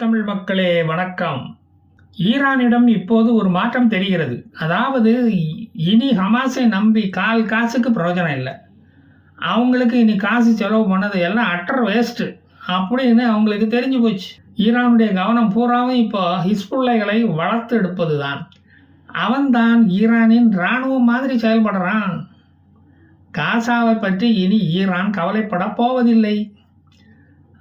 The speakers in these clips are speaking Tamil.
தமிழ் மக்களே வணக்கம். ஈரானிடம் இப்போது ஒரு மாற்றம் தெரிகிறது. அதாவது இனி ஹமாஸை நம்பி கால் காசுக்கு பிரயோஜனம் இல்லை. அவங்களுக்கு இனி காசு செலவு பண்ணது எல்லாம் அட்டர் வேஸ்ட்டு அப்படின்னு அவங்களுக்கு தெரிஞ்சு போச்சு. ஈரானுடைய கவனம் பூராவும் இப்போ ஹிஸ்புல்லைகளை வளர்த்து எடுப்பது தான் அவன்தான் ஈரானின் இராணுவம் மாதிரி செயல்படுறான். காசாவை பற்றி இனி ஈரான் கவலைப்பட போவதில்லை.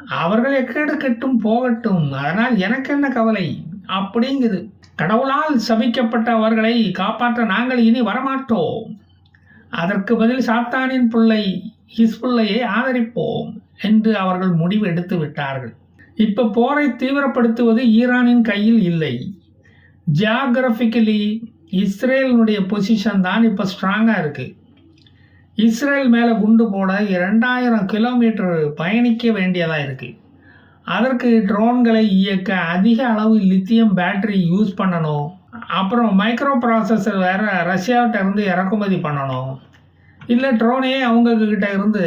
அவர்கள் எக்கேடு கெட்டும் போகட்டும். அதனால் எனக்கு என்ன கவலை? அப்படிங்குது. கடவுளால் சபிக்கப்பட்ட அவர்களை காப்பாற்ற நாங்கள் இனி வரமாட்டோம். அதற்கு பதில் சாத்தானின் பிள்ளை ஹிஸ்புல்லையை ஆதரிப்போம் என்று அவர்கள் முடிவு எடுத்து விட்டார்கள். இப்போ போரை தீவிரப்படுத்துவது ஈரானின் கையில் இல்லை. ஜியாகிரபிக்கலி இஸ்ரேலினுடைய பொசிஷன் தான் இப்போ ஸ்ட்ராங்காக இருக்குது இஸ்ரேல் மேலே குண்டு போட இரண்டாயிரம் கிலோமீட்டர் பயணிக்க வேண்டியதாக இருக்குது அதற்கு ட்ரோன்களை இயக்க அதிக அளவு லித்தியம் பேட்டரி யூஸ் பண்ணணும். அப்புறம் மைக்ரோ ப்ராசஸர் வேறு ரஷ்யாவிட்ட இருந்து இறக்குமதி பண்ணணும். இல்லை ட்ரோனே அவங்கக்கிட்ட இருந்து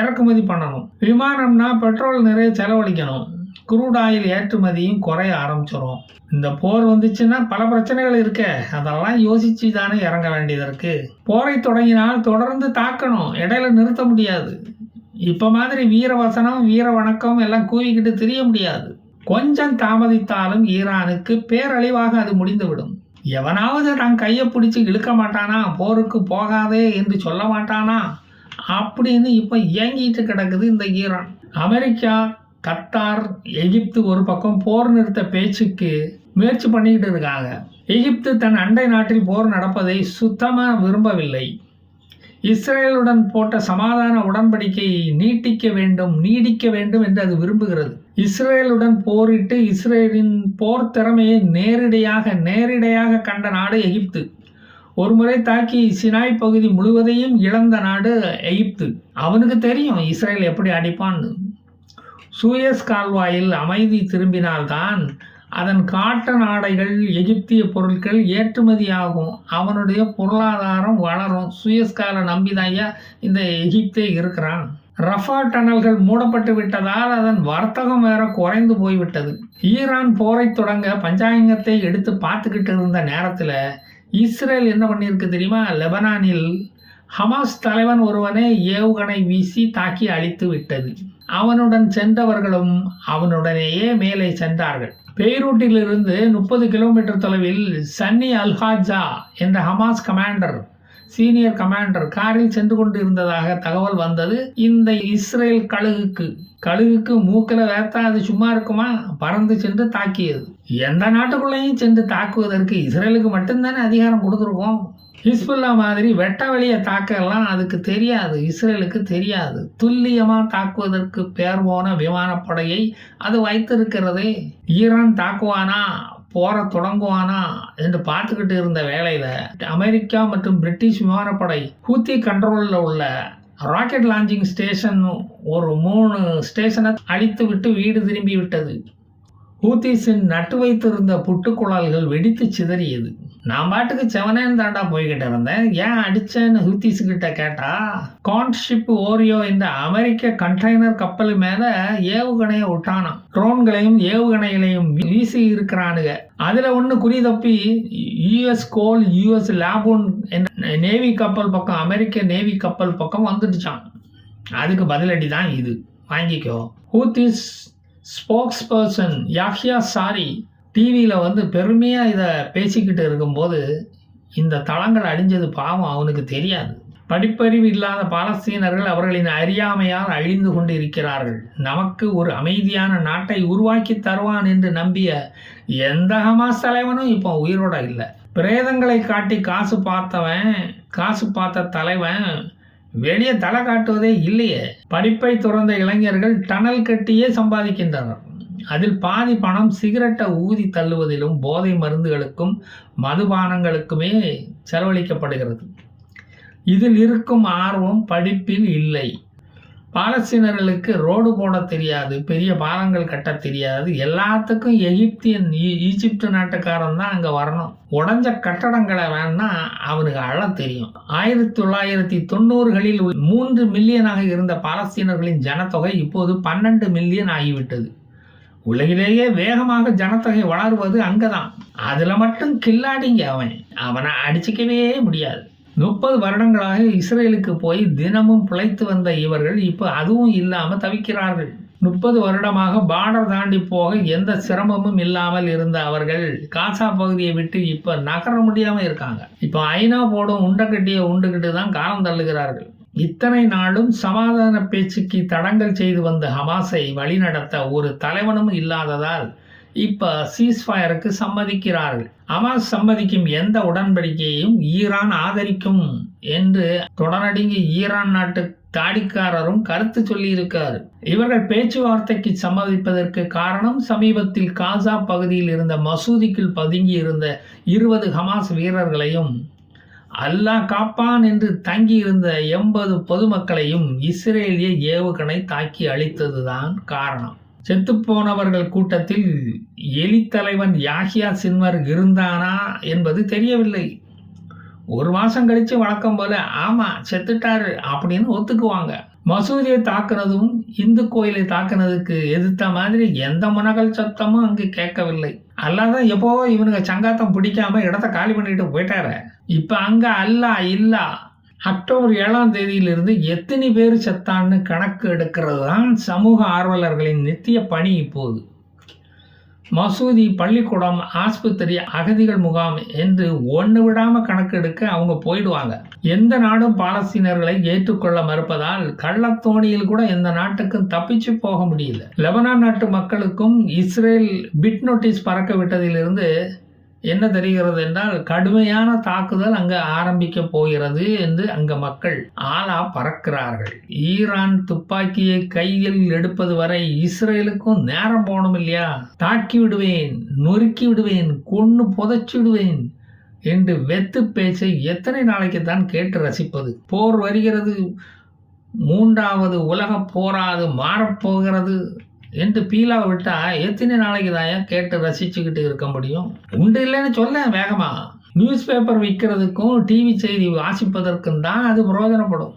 இறக்குமதி பண்ணணும். விமானம்னா பெட்ரோல் நிறைய செலவழிக்கணும். குரூட் ஆயில் ஏற்றுமதியும் குறைய ஆரம்பிச்சிடும் இந்த போர் வந்துச்சுன்னா பல பிரச்சனைகள் இருக்க. அதெல்லாம் யோசிச்சு தானே இறங்க வேண்டியது இருக்கு. போரை தொடங்கினால் தொடர்ந்து தாக்கணும். இடையில நிறுத்த முடியாது. இப்போ மாதிரி வீரவசனம் வீர வணக்கம் எல்லாம் கூவிக்கிட்டு தெரிய முடியாது. கொஞ்சம் தாமதித்தாலும் ஈரானுக்கு பேரழிவாக அது முடிந்துவிடும். எவனாவது நான் கையை பிடிச்சி இழுக்க மாட்டானா? போருக்கு போகாதே என்று சொல்ல மாட்டானா? அப்படின்னு இப்போ இயங்கிட்டு கிடக்குது இந்த ஈரான். அமெரிக்கா கத்தார் எகிப்து ஒரு பக்கம் போர் நிறுத்த பேச்சுக்கு முயற்சி பண்ணிக்கிட்டு இருக்காங்க எகிப்து தன் அண்டை நாட்டில் போர் நடப்பதை சுத்தமாக விரும்பவில்லை. இஸ்ரேலுடன் போட்ட சமாதான உடன்படிக்கையை நீட்டிக்க வேண்டும் நீடிக்க வேண்டும் என்று அது விரும்புகிறது. இஸ்ரேலுடன் போரிட்டு இஸ்ரேலின் போர் திறமையை நேரிடையாக நேரிடையாக கண்ட நாடு எகிப்து. ஒருமுறை தாக்கி சினாய் பகுதி முழுவதையும் இழந்த நாடு எகிப்து. அவனுக்கு தெரியும் இஸ்ரேல் எப்படி அடிப்பான்னு. சூயஸ் கால்வாயில் அமைதி திரும்பினால்தான் அதன் காட்டன் ஆடைகள் எகிப்திய பொருட்கள் ஏற்றுமதியாகும். அவனுடைய பொருளாதாரம் வளரும். சுயஸ்கால நம்பிதாயா இந்த எகிப்தே இருக்கிறான். ரஃபா டனல்கள் மூடப்பட்டு விட்டதால் அதன் வர்த்தகம் வேற குறைந்து போய்விட்டது. ஈரான் போரை தொடங்க பஞ்சாயங்கத்தை எடுத்து பார்த்துக்கிட்டு இருந்த நேரத்தில் இஸ்ரேல் என்ன பண்ணியிருக்கு தெரியுமா? லெபனானில் ஹமாஸ் தலைவன் ஒருவனை ஏவுகணை வீசி தாக்கி அழித்து விட்டது. அவனுடன் சென்றவர்களும் அவனுடனேயே மேலே சென்றார்கள். பெய்ரூட்டிலிருந்து முப்பது கிலோமீட்டர் தொலைவில் சன்னி அல்ஹாஜா என்ற ஹமாஸ் கமாண்டர் சீனியர் கமாண்டர் காரில் சென்று கொண்டு இருந்ததாக தகவல் வந்தது. இந்த இஸ்ரேல் கழுகுக்கு கழுகுக்கு மூக்கில் வேர்த்தா அது சும்மா இருக்குமா? பறந்து சென்று தாக்கியது. எந்த நாட்டுக்குள்ளேயும் சென்று தாக்குவதற்கு இஸ்ரேலுக்கு மட்டும்தானே அதிகாரம் கொடுத்துருக்கோம்? ஹிஸ்புல்லா மாதிரி வெட்ட வெளியை தாக்கலாம் அதுக்கு தெரியாது இஸ்ரேலுக்கு தெரியாது. துல்லியமாக தாக்குவதற்கு பேர் போன விமானப்படையை அது வைத்திருக்கிறதே. ஈரான் தாக்குவானா போற தொடங்குவானா என்று பார்த்துக்கிட்டு இருந்த வேலையில் அமெரிக்கா மற்றும் பிரிட்டிஷ் விமானப்படை ஹூத்தி கண்ட்ரோலில் உள்ள ராக்கெட் லான்ச்சிங் ஸ்டேஷன் ஒரு மூணு ஸ்டேஷனை அழித்து விட்டு வீடு திரும்பி விட்டது. ஹூத்திஸின் நட்டு வைத்திருந்த புட்டுக்குழல்கள் வெடித்து சிதறியது. நான் பாட்டுக்கு செவனேன்னு தாண்டா போய்கிட்டு இருந்தேன். ஏன் அடிச்சேன்னு ஹூத்திஸ் கிட்ட கேட்டா கான்ஷிப் ஓரியோ இந்த அமெரிக்க கண்டெய்னர் கப்பல் மேல ஏவுகணையை விட்டானாம் ட்ரோன்களையும் ஏவுகணைகளையும் வீசி இருக்கிறானுங்க. அதுல ஒன்று குறி தப்பி US Cole US Laboon navy கப்பல் பக்கம் அமெரிக்க நேவி கப்பல் பக்கம் வந்துடுச்சான் அதுக்கு பதிலடி தான் இது. வாங்கிக்கோ. Houthis spokesperson Yahya Saree டிவியில் வந்து பெருமையாக இதை பேசிக்கிட்டு இருக்கும்போது இந்த தளங்கள் அழிஞ்சது பாவம் அவனுக்கு தெரியாது. படிப்பறிவு இல்லாத பாலஸ்தீனர்கள் அவர்களின் அறியாமையால் அழிந்து கொண்டு இருக்கிறார்கள் நமக்கு ஒரு அமைதியான நாட்டை உருவாக்கி தருவான் என்று நம்பிய எந்த ஹமாஸ் தலைவனும் இப்போ உயிரோட இல்லை. பிரேதங்களை காட்டி காசு பார்த்தவன் காசு பார்த்த தலைவன் வெளியே தலை காட்டுவதே இல்லையே. படிப்பை துறந்த இளைஞர்கள் டனல் கட்டியே சம்பாதிக்கின்றனர். அதில் பாதி பணம் சிகரெட்டை ஊதி தள்ளுவதிலும் போதை மருந்துகளுக்கும் மதுபானங்களுக்குமே செலவழிக்கப்படுகிறது. இதில் இருக்கும் ஆர்வம் படிப்பில் இல்லை. பாலஸ்தீனர்களுக்கு ரோடு போட தெரியாது பெரிய பாலங்கள் கட்ட தெரியாது. எல்லாத்துக்கும் எகிப்தியன் ஈஜிப்து நாட்டுக்காரன் தான் அங்கே வரணும். உடஞ்ச கட்டடங்களை வேணா அவனுக்கு அழ தெரியும். ஆயிரத்தி தொள்ளாயிரத்தி தொண்ணூறுகளில் மூன்று மில்லியனாக இருந்த பாலஸ்தீனர்களின் ஜனத்தொகை இப்போது பன்னெண்டு மில்லியன் ஆகிவிட்டது. உலகிலேயே வேகமாக ஜனத்தொகை வளருவது அங்கே தான் அதில் மட்டும் கில்லாடிங்க அவன். அவனை அடிச்சுக்கவே முடியாது. முப்பது வருடங்களாக இஸ்ரேலுக்கு போய் தினமும் பிழைத்து வந்த இவர்கள் இப்போ அதுவும் இல்லாமல் தவிக்கிறார்கள். முப்பது வருடமாக பார்டர் தாண்டி போக எந்த சிரமமும் இல்லாமல் இருந்த அவர்கள் காசா பகுதியை விட்டு இப்போ நகர முடியாமல் இருக்காங்க. இப்போ ஐநா போடும் உண்டக்கட்டிய உண்டுகிட்டு தான் காலம் தள்ளுகிறார்கள். இத்தனை நாளும் சமாதான பேச்சுக்கு தடங்கல் செய்து வந்த ஹமாஸை வழிநடத்த ஒரு தலைவனும் இல்லாததால் இப்போ சீஸ்ஃபயருக்கு சம்மதிக்கிறார்கள். ஹமாஸ் சம்மதிக்கும் எந்த உடன்படிக்கையையும் ஈரான் ஆதரிக்கும் என்று தொடரடிங்கி ஈரான் நாட்டு தாடிக்காரரும் கருத்து சொல்லியிருக்கார். இவர்கள் பேச்சுவார்த்தைக்கு சம்மதிப்பதற்கு காரணம் சமீபத்தில் காசா பகுதியில் இருந்த மசூதிக்குள் பதுங்கி இருந்த இருபது ஹமாஸ் வீரர்களையும் அல்லாஹ் காப்பான் என்று தங்கியிருந்த எண்பது பொதுமக்களையும் இஸ்ரேலிய ஏவுகணை தாக்கி அழித்ததுதான் காரணம். செத்துப்போனவர்கள் கூட்டத்தில் எலித்தலைவன் யாஹியா சின்வர் இருந்தானா என்பது தெரியவில்லை. ஒரு மாதம் கழித்து வழக்கம் போல ஆமாம் செத்துட்டாரு அப்படின்னு ஒத்துக்குவாங்க. மசூதியை தாக்குனதும் இந்து கோயிலை தாக்குனதுக்கு எதிர்த்த மாதிரி எந்த முனகல் சத்தமும் அங்கு கேட்கவில்லை. அல்லாத எப்போவோ இவனுங்க சங்காத்தம் பிடிக்காம இடத்த காலி பண்ணிட்டு போயிட்டாரு. இப்போ அங்கே அல்லா இல்லா அக்டோபர் ஏழாம் தேதியிலிருந்து எத்தனை பேர் செத்தான்னு கணக்கு எடுக்கிறது தான் சமூக ஆர்வலர்களின் நித்திய பணி இப்போது. மசூதி பள்ளிக்கூடம் ஆஸ்பத்திரி அகதிகள் முகாம் என்று ஒன்று விடாம கணக்கெடுக்க அவங்க போயிடுவாங்க. எந்த நாடும் பாலஸ்தீனர்களை ஏற்றுக்கொள்ள மறுப்பதால் கள்ளத்தோணியில் கூட எந்த நாட்டுக்கும் தப்பிச்சு போக முடியல. லெபனான் நாட்டு மக்களுக்கும் இஸ்ரேல் பிட் நோட்டீஸ் பறக்க விட்டதிலிருந்து என்ன தெரிகிறது என்றால் கடுமையான தாக்குதல் அங்கு ஆரம்பிக்க போகிறது என்று அங்கு மக்கள் ஆளா பறக்கிறார்கள். ஈரான் துப்பாக்கியை கையில் எடுப்பது வரை இஸ்ரேலுக்கும் நேரம் போகணும் இல்லையா? தாக்கி விடுவேன் நொறுக்கி விடுவேன் கொன்று புதைச்சி விடுவேன் என்று வெத்து பேச்சை எத்தனை நாளைக்கு தான் கேட்டு ரசிப்பது? போர் வருகிறது மூன்றாவது உலக போராது மாறப்போகிறது என்று பீலா விட்டா எத்தனை நாளைக்கு தான் கேட்டு ரசிச்சுக்கிட்டு இருக்க முடியும்? உண்டு இல்லைன்னு சொல்ல வேகமா. நியூஸ் பேப்பர் விற்கிறதுக்கும் டிவி செய்தி வாசிப்பதற்கும் தான் அது பிரயோஜனப்படும்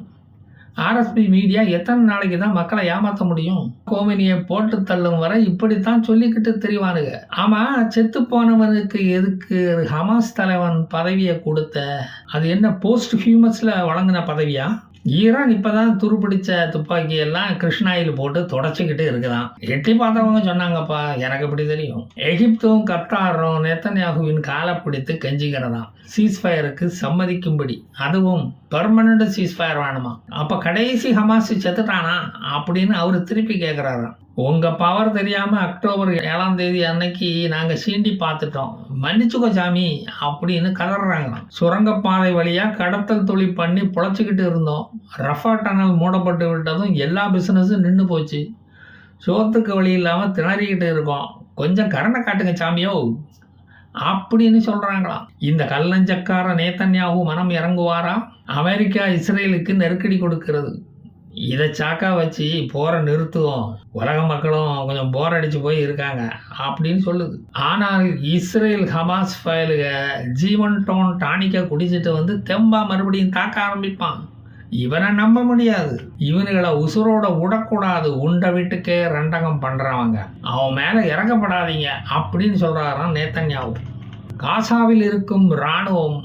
ஆர்எஸ்பி மீடியா எத்தனை நாளைக்கு தான் மக்களை ஏமாற்ற முடியும்? கோமினியை போட்டு தள்ளும் வரை இப்படித்தான் சொல்லிக்கிட்டு தெரிவானுங்க. ஆமா செத்து போனவனுக்கு எதுக்கு ஹமாஸ் தலைவன் பதவியை கொடுத்த? அது என்ன போஸ்ட் ஹியூமஸ்ல வழங்கின பதவியா? ஈரான் இப்போதான் துருப்பிடிச்ச துப்பாக்கியெல்லாம் கிருஷ்ணாயில் போட்டு தொடச்சிக்கிட்டு இருக்குதான். எட்டி பார்த்தவங்க சொன்னாங்கப்பா எனக்கு இப்படி தெரியும். எகிப்தும் கத்தாரும் நெத்தன்யாகுவின் காலை பிடித்து கெஞ்சிக்கிறதாம் சீஸ்ஃபயருக்கு சம்மதிக்கும்படி. அதுவும் பெர்மனண்ட் சீஸ்ஃபயர் வேணுமா அப்போ கடைசி ஹமாஸ் செத்துட்டானா? அப்படின்னு அவர் திருப்பி கேட்குறாராம் உங்க பவர் தெரியாம அக்டோபர் ஏழாம் தேதி அன்னைக்கு நாங்க சீண்டி பார்த்துட்டோம். மன்னிச்சுக்கோ சாமி அப்படின்னு கதறாங்களாம். சுரங்கப்பாதை வழியா கடத்தல் தொழில் பண்ணி பொழைச்சிக்கிட்டு இருந்தோம். ரஃபா டனல் மூடப்பட்டு விட்டதும் எல்லா பிசினஸும் நின்று போச்சு. சோத்துக்கு வழி இல்லாம திணறிக்கிட்டு இருக்கோம். கொஞ்சம் கரணை காட்டுங்க சாமியோ அப்படின்னு சொல்கிறாங்களாம் இந்த கல்லஞ்சக்கார நேத்தன்யாவும் மனம் இறங்குவாரா? அமெரிக்கா இஸ்ரேலுக்கு நெருக்கடி கொடுக்கிறது. இதை சாக்கா வச்சு போரை நிறுத்துவோம். உலக மக்களும் கொஞ்சம் போர் அடித்து போய் இருக்காங்க. அப்படின்னு சொல்லுது. ஆனால் இஸ்ரேல் ஹமாஸ் ஃபயலுக ஜீவன் டோன் டானிக்கை குடிச்சிட்டு வந்து தெம்பா மறுபடியும் தாக்க ஆரம்பிப்பான். இவனை நம்ப முடியாது. இவனுகளை உசுரோட விடக்கூடாது உண்டை வீட்டுக்கே ரெண்டகம் பண்ணுறவங்க அவன் மேலே இறக்கப்படாதீங்க அப்படின்னு சொல்றாராம் நேத்தன்யாவும் காசாவில் இருக்கும் இராணுவம்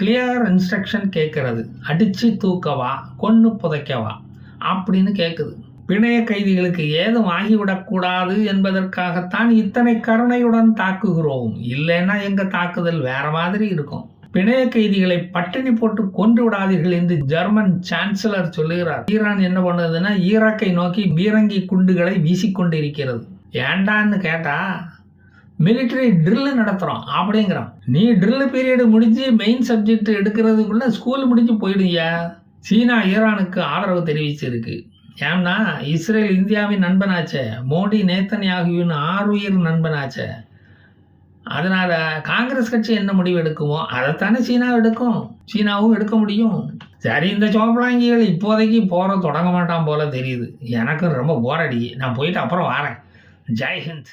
கிளியர் இன்ஸ்ட்ரக்ஷன் கேட்கறது அடித்து தூக்கவா கொன்று புதைக்கவா? அப்படின்னு கேட்குது பிணைய கைதிகளுக்கு ஏதும் ஆகிவிடக்கூடாது என்பதற்காகத்தான் இத்தனை கருணையுடன் தாக்குகிறோம். இல்லைன்னா எங்கள் தாக்குதல் வேற மாதிரி இருக்கும். பிணைய கைதிகளை பட்டினி போட்டு கொன்று விடாதீர்கள் என்று ஜெர்மன் சான்சலர் சொல்லுகிறார். ஈரான் என்ன பண்ணுதுன்னா ஈராக்கை நோக்கி பீரங்கி குண்டுகளை வீசிக்கொண்டிருக்கிறது. ஏண்டான்னு கேட்டா மிலிட்டரி ட்ரில்லு நடத்துகிறோம் அப்படிங்கிறோம் நீ ட்ரில்லு பீரியடு முடிஞ்சு மெயின் சப்ஜெக்ட் எடுக்கிறதுக்குள்ள ஸ்கூல் முடிஞ்சு போயிடுங்க சீனா ஈரானுக்கு ஆதரவு தெரிவிச்சிருக்கு. ஏன்னா இஸ்ரேல் இந்தியாவின் நண்பனாச்சே மோடி நேத்தன்யாகுவின் ஆறுயிர் நண்பனாச்சே. அதனால் காங்கிரஸ் கட்சி என்ன முடிவு எடுக்குமோ அதைத்தானே சீனா எடுக்கும். சீனாவும் எடுக்க முடியும். சரி இந்த சோப்பலாங்கிகள் இப்போதைக்கு போகிற தொடங்க மாட்டான் போல தெரியுது. எனக்கும் ரொம்ப போரடி நான் போயிட்டு அப்புறம் வரேன். ஜெய் ஹிந்த்.